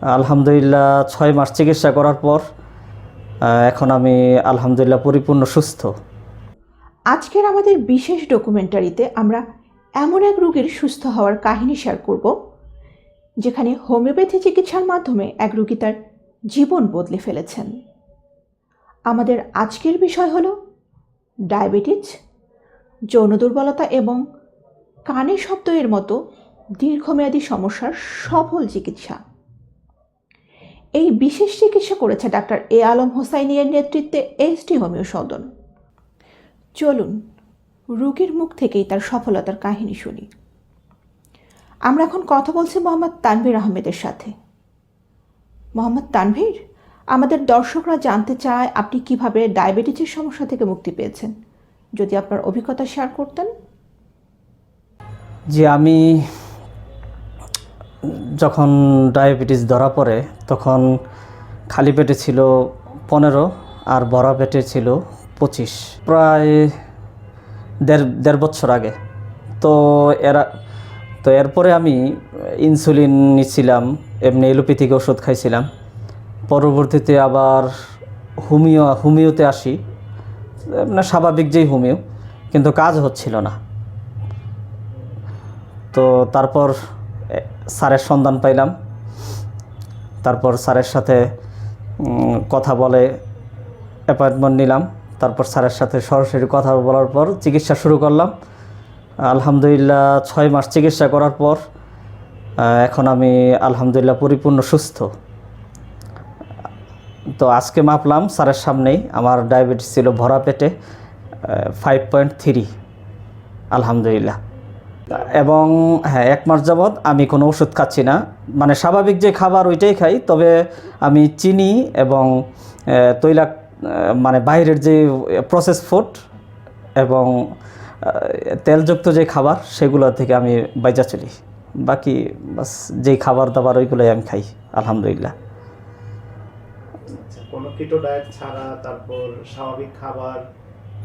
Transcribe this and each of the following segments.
আলহামদুলিল্লাহ, ছয় মাস চিকিৎসা করার পর এখন আমি আলহামদুলিল্লাহ পরিপূর্ণ সুস্থ। আজকের আমাদের বিশেষ ডকুমেন্টারিতে আমরা এমন এক রোগীর সুস্থ হওয়ার কাহিনী শেয়ার করব, যেখানে হোমিওপ্যাথি চিকিৎসার মাধ্যমে এক রোগী তার জীবন বদলে ফেলেছেন। আমাদের আজকের বিষয় হলো ডায়াবেটিস, যৌন দুর্বলতা এবং কানে শব্দ এর মতো দীর্ঘমেয়াদী সমস্যার সফল চিকিৎসা। এই বিশেষ চিকিৎসা করেছে ডাক্তার এ আলম হোসাইনিয়ার নেতৃত্বে এসটি হোমিও সদন। চলুন, রোগীর মুখ থেকেই তার সফলতার কাহিনী শুনি। আমরা এখন কথা বলছি মোহাম্মদ তানভীর আহমেদের সাথে। মোহাম্মদ তানভীর, আমাদের দর্শকরা জানতে চায় আপনি কীভাবে ডায়াবেটিসের সমস্যা থেকে মুক্তি পেয়েছেন। যদি আপনার অভিজ্ঞতা শেয়ার করতেন। যে আমি যখন ডায়াবেটিস ধরা পড়ে, তখন খালি পেটে ছিল পনেরো আর বড়া পেটে ছিল পঁচিশ। প্রায় দেড় দেড় বছর আগে। তো এরা, তো এরপরে আমি ইনসুলিন নিচ্ছিলাম, এমনি এলোপ্যাথিক ওষুধ খাইছিলাম। পরবর্তীতে আবার হোমিও, হোমিওতে আসি। মানে স্বাভাবিক যেই হোমিও, কিন্তু কাজ হচ্ছিল না। তো তারপর স্যারের সন্ধান পাইলাম। তারপর স্যারের সাথে কথা বলে অ্যাপয়েন্টমেন্ট নিলাম। তারপর স্যারের সাথে সরাসরি কথা বলার পর চিকিৎসা শুরু করলাম। আলহামদুলিল্লাহ, ছয় মাস চিকিৎসা করার পর এখন আমি আলহামদুলিল্লাহ পরিপূর্ণ সুস্থ। তো আজকে মাপলাম স্যারের সামনেই, আমার ডায়াবেটিস ছিল ভরা পেটে ফাইভ পয়েন্ট থ্রি আলহামদুলিল্লাহ। এবং হ্যাঁ এক মাস যাবৎ আমি কোনো ওষুধ খাচ্ছি না। মানে স্বাভাবিক যে খাবার ওইটাই খাই তবে আমি চিনি এবং তৈলাক মানে বাইরের যে প্রসেস ফুড এবং তেলযুক্ত যে খাবার সেগুলো থেকে আমি বাইজা চলি। বাকি বাস যেই খাবার দাবার ওইগুলোই আমি খাই আলহামদুলিল্লাহ। আচ্ছা, কোনো কিটো ডায়েট ছাড়া তারপর স্বাভাবিক খাবার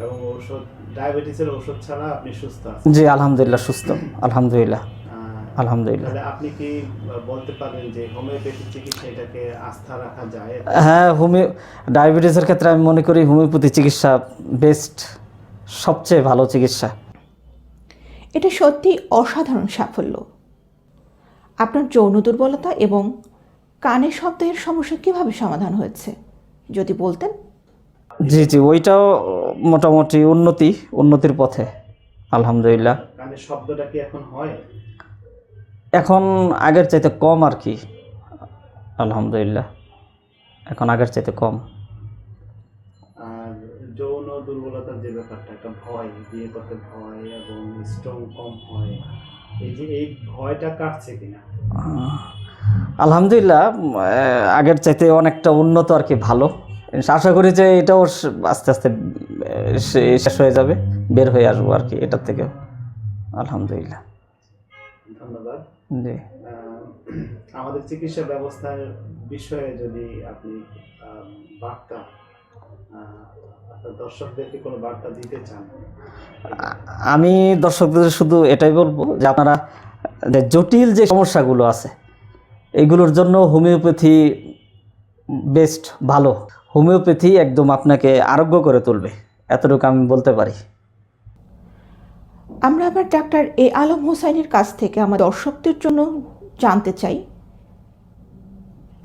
এবং ঔষধ ডায়াবেটিসের ওষুধ ছাড়া আপনি সুস্থ আছেন? জি আলহামদুলিল্লাহ সুস্থ। আলহামদুলিল্লাহ। আলহামদুলিল্লাহ। আপনি কি বলতে পারেন যে হোমিওপ্যাথি চিকিৎসা এটাকে আস্থা রাখা যায়? হ্যাঁ হোমিও ডায়াবেটিসের ক্ষেত্রে আমি মনে করি হোমিওপ্যাথি চিকিৎসা বেস্ট সবচেয়ে ভালো চিকিৎসা। এটা সত্যি অসাধারণ সাফল্য। আপনার যৌন দুর্বলতা এবং কানে শব্দের সমস্যা কীভাবে সমাধান হয়েছে যদি বলতেন। জি জি ওইটাও মোটামুটি উন্নতি উন্নতির পথে আলহামদুলিল্লাহ। শব্দটা কি এখন হয়? এখন আগের চাইতে কম আর কি আলহামদুলিল্লাহ। এখন আগের চাইতে কম। আর যৌন দুর্বলতার যে ব্যাপারটা একটা ভয় বিয়ে করতে ভয় এবং স্ট্রং কম হয় এই যে এই ভয়টা কাটছে কিনা? আলহামদুলিল্লাহ আগের চাইতে অনেকটা উন্নত আর কি ভালো। আশা করি যে এটাও আস্তে আস্তে শেষ হয়ে যাবে বের হয়ে আসব আর কি এটার থেকেও। আলহামদুলিল্লাহ। ধন্যবাদ। জি। আমাদের চিকিৎসা ব্যবস্থার বিষয়ে যদি আপনি বার্তা দর্শকদেরকে কোনো বার্তা দিতে চান? আমি দর্শকদের শুধু এটাই বলব যে আপনারা যে জটিল যে সমস্যাগুলো আছে এগুলোর জন্য হোমিওপ্যাথি বেস্ট ভালো। হোমিওপ্যাথি একদম আপনাকে আরোগ্য করে তুলবে এতটুকু আমি বলতে পারি। আমরা আবার ডাক্তার এ আলম হোসাইনের কাছ থেকে আমার দর্শকদের জন্য জানতে চাই।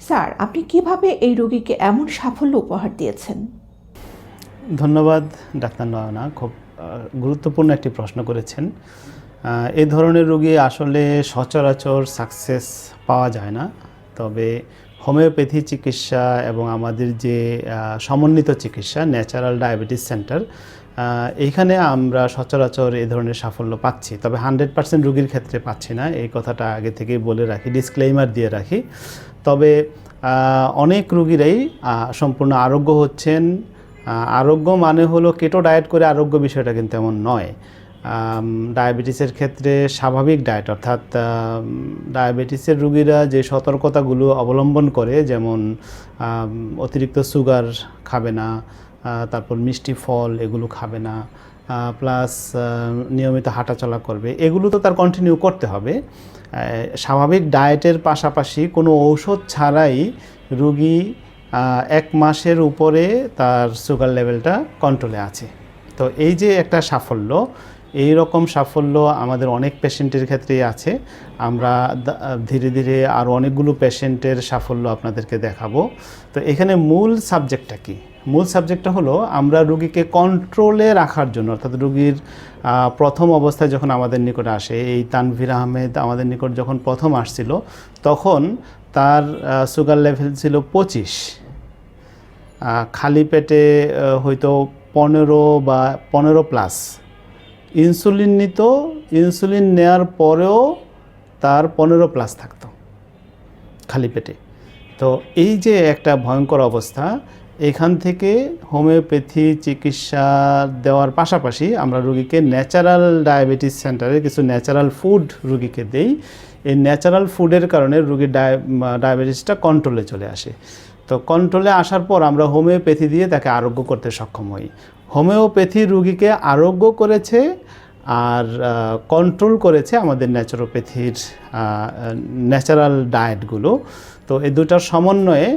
স্যার আপনি কীভাবে এই রোগীকে এমন সাফল্য উপহার দিয়েছেন? ধন্যবাদ ডাক্তার নয়না। খুব গুরুত্বপূর্ণ একটি প্রশ্ন করেছেন। এ ধরনের রোগী আসলে সচরাচর সাকসেস পাওয়া যায় না। তবে হোমিওপ্যাথি চিকিৎসা এবং আমাদের যে সমন্বিত চিকিৎসা, ন্যাচারাল ডায়াবেটিস সেন্টার এইখানে আমরা সচরাচর এ ধরনের সাফল্য পাচ্ছি। তবে হান্ড্রেড পার্সেন্ট রুগীর ক্ষেত্রে পাচ্ছি না। এই কথাটা আগে থেকেই বলে রাখি ডিসক্লেইমার দিয়ে রাখি। তবে অনেক রুগীরাই সম্পূর্ণ আরোগ্য হচ্ছেন। আরোগ্য মানে হলো কেটো ডায়েট করে আরোগ্য বিষয়টা কিন্তু এমন নয়। ডায়াবেটিসের ক্ষেত্রে স্বাভাবিক ডায়েট, অর্থাৎ ডায়াবেটিসের রুগীরা যে সতর্কতাগুলো অবলম্বন করে, যেমন অতিরিক্ত সুগার খাবে না তারপর মিষ্টি ফল এগুলো খাবে না প্লাস নিয়মিত হাঁটাচলা করবে, এগুলো তো তার কন্টিনিউ করতে হবে। স্বাভাবিক ডায়েটের পাশাপাশি কোনো ঔষধ ছাড়াই রুগী এক মাসের উপরে তার সুগার লেভেলটা কন্ট্রোলে আছে। তো এই যে একটা সাফল্য এই রকম সাফল্য আমাদের অনেক পেশেন্টের ক্ষেত্রেই আছে। আমরা ধীরে ধীরে আরও অনেকগুলো পেশেন্টের সাফল্য আপনাদেরকে দেখাবো। তো এখানে মূল সাবজেক্টটা কি? মূল সাবজেক্টটা হলো আমরা রুগীকে কন্ট্রোলে রাখার জন্য, অর্থাৎ রুগীর প্রথম অবস্থায় যখন আমাদের নিকটে আসে, এই তানভীর আহমেদ আমাদের নিকট যখন প্রথম আসছিল, তখন তার সুগার লেভেল ছিল পঁচিশ। খালি পেটে হয়তো পনেরো বা পনেরো প্লাস ইনসুলিন নিত, ইনসুলিন নেয়ার পরেও তার পনেরো প্লাস থাকতো খালি পেটে। তো এই যে একটা ভয়ঙ্কর অবস্থা, এখান থেকে হোমিওপ্যাথি চিকিৎসা দেওয়ার পাশাপাশি আমরা রুগীকে ন্যাচারাল ডায়াবেটিস সেন্টারে কিছু ন্যাচারাল ফুড রুগীকে দেই। এই ন্যাচারাল ফুডের কারণে রুগীর ডায়াবেটিসটা কন্ট্রোলে চলে আসে। তো কন্ট্রোলে আসার পর আমরা হোমিওপ্যাথি দিয়ে তাকে আরোগ্য করতে সক্ষম হই। হোমিওপ্যাথি রুগীকে আরোগ্য করেছে আর কন্ট্রোল করেছে আমাদের ন্যাচারোপ্যাথির ন্যাচারাল ডায়েটগুলো তো এই দুটার সমন্বয়ে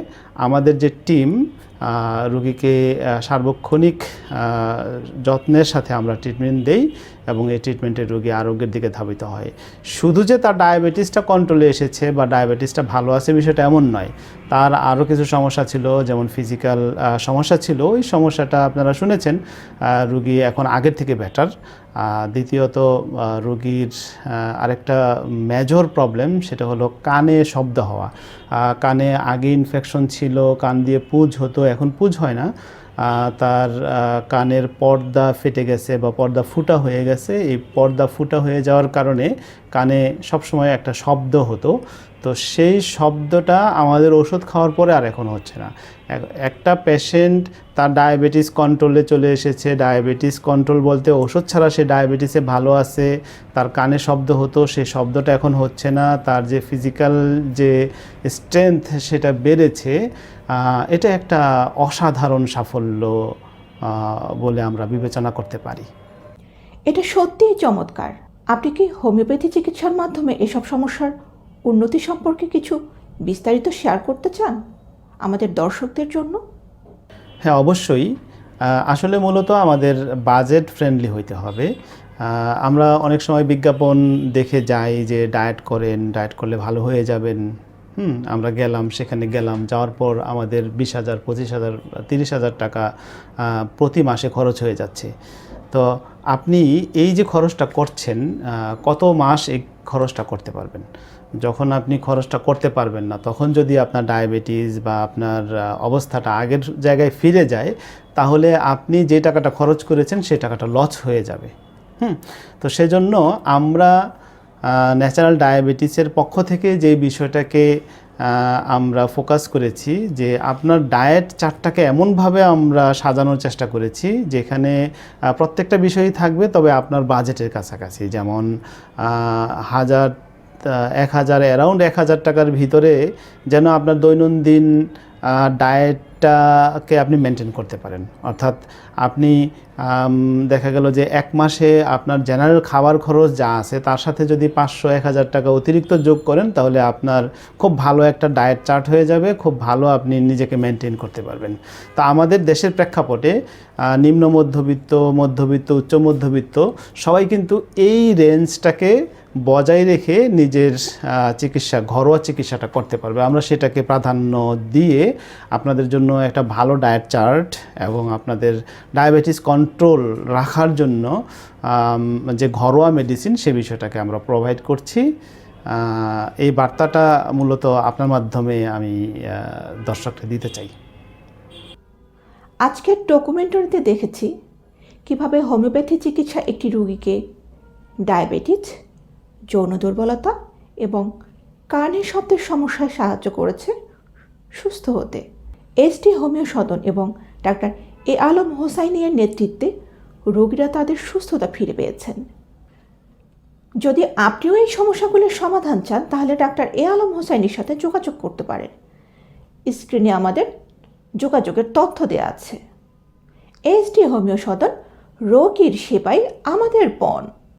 আমাদের যে টিম রুগীকে সার্বক্ষণিক যত্নের সাথে আমরা ট্রিটমেন্ট দেই এবং এই ট্রিটমেন্টে রুগী আরোগ্যের দিকে ধাবিত হয়। শুধু যে তার ডায়াবেটিসটা কন্ট্রোলে এসেছে বা ডায়াবেটিসটা ভালো আছে বিষয়টা এমন নয়, তার আরও কিছু সমস্যা ছিল, যেমন ফিজিক্যাল সমস্যা ছিল। ওই সমস্যাটা আপনারা শুনেছেন রুগী এখন আগের থেকে বেটার দ্বিতীয়ত রুগীর আরেকটা মেজর প্রবলেম সেটা হলো কানে শব্দ হওয়া। কানে আগে ইনফেকশন ছিল, কান দিয়ে পুজ হতো, এখন পুজ হয় না। তার কানের পর্দা ফেটে গেছে বা পর্দা ফুটা হয়ে গেছে। এই পর্দা ফুটা হয়ে যাওয়ার কারণে কানে সবসময় একটা শব্দ হতো। তো সেই শব্দটা আমাদের ওষুধ খাওয়ার পরে আর এখন হচ্ছে না। একটা পেশেন্ট তার ডায়াবেটিস কন্ট্রোলে চলে এসেছে। ডায়াবেটিস কন্ট্রোল বলতে ওষুধ ছাড়া সে ডায়াবেটিসে ভালো আছে। তার কানে শব্দ হতো, সে শব্দটা এখন হচ্ছে না। তার যে ফিজিক্যাল যে স্ট্রেংথ সেটা বেড়েছে এটা একটা অসাধারণ সাফল্য বলে আমরা বিবেচনা করতে পারি। এটা সত্যিই চমৎকার। আপনি কি হোমিওপ্যাথি চিকিৎসার মাধ্যমে এসব সমস্যার উন্নতি সম্পর্কে কিছু বিস্তারিত শেয়ার করতে চান? আমাদের দর্শকদের জন্য? হ্যাঁ অবশ্যই। আসলে মূলত আমাদের বাজেট ফ্রেন্ডলি হইতে হবে। আমরা অনেক সময় বিজ্ঞাপন দেখে যাই যে ডায়েট করেন ডায়েট করলে ভালো হয়ে যাবেন। হুম, আমরা গেলাম, সেখানে গেলাম, যাওয়ার পর আমাদের বিশ হাজার, পঁচিশ হাজার তিরিশ হাজার টাকা প্রতি মাসে খরচ হয়ে যাচ্ছে। তো আপনি এই যে খরচটা করছেন কত মাস এই খরচটা করতে পারবেন? যখন আপনি খরচটা করতে পারবেন না, তখন যদি আপনার ডায়াবেটিস বা আপনার অবস্থাটা আগের জায়গায় ফিরে যায়, তাহলে আপনি যে টাকাটা খরচ করেছেন সেই টাকাটা লস হয়ে যাবে। হুম? তো সেজন্য আমরা ন্যাচারাল ডায়াবেটিসের পক্ষ থেকে যে বিষয়টাকে আমরা ফোকাস করেছি যে আপনার ডায়েট চার্টটাকে এমনভাবে আমরা সাজানোর চেষ্টা করেছি যেখানে প্রত্যেকটা বিষয়ই থাকবে, তবে আপনার বাজেটের কাছাকাছি। যেমন হাজার এক হাজার অ্যারাউন্ড এক হাজার টাকার ভিতরে যেন আপনার দৈনন্দিন ডায়েটটাকে আপনি মেনটেন করতে পারেন। অর্থাৎ আপনি দেখা গেল যে এক মাসে আপনার জেনারেল খাবার খরচ যা আছে তার সাথে যদি পাঁচশো, এক হাজার টাকা অতিরিক্ত যোগ করেন তাহলে আপনার খুব ভালো একটা ডায়েট চার্ট হয়ে যাবে, খুব ভালো আপনি নিজেকে মেনটেন করতে পারবেন। তো আমাদের দেশের প্রেক্ষাপটে নিম্ন মধ্যবিত্ত মধ্যবিত্ত, উচ্চ মধ্যবিত্ত সবাই কিন্তু এই রেঞ্জটাকে বজায় রেখে নিজের চিকিৎসা, ঘরোয়া চিকিৎসাটা করতে পারবে। আমরা সেটাকে প্রাধান্য দিয়ে আপনাদের জন্য একটা ভালো ডায়েট চার্ট এবং আপনাদের ডায়াবেটিস কন্ট্রোল রাখার জন্য যে ঘরোয়া মেডিসিন সে বিষয়টাকে আমরা প্রোভাইড করছি। এই বার্তাটা মূলত আপনার মাধ্যমে আমি দর্শককে দিতে চাই। আজকের ডকুমেন্টারিতে দেখেছি কীভাবে হোমিওপ্যাথি চিকিৎসা একটি রুগীকে ডায়াবেটিস যৌন দুর্বলতা এবং কানের শব্দের সমস্যায় সাহায্য করেছে সুস্থ হতে। এসটি হোমিও সদন এবং ডাক্তার এ আলম হোসাইনিয়ার নেতৃত্বে রোগীরা তাদের সুস্থতা ফিরে পেয়েছেন। যদি আপনিও এই সমস্যাগুলির সমাধান চান, তাহলে ডাক্তার এ আলম হোসাইনির সাথে যোগাযোগ করতে পারেন। স্ক্রিনে আমাদের যোগাযোগের তথ্য দেওয়া আছে। এসডি হোমিও সদন, রোগীর সেবাই আমাদের পণ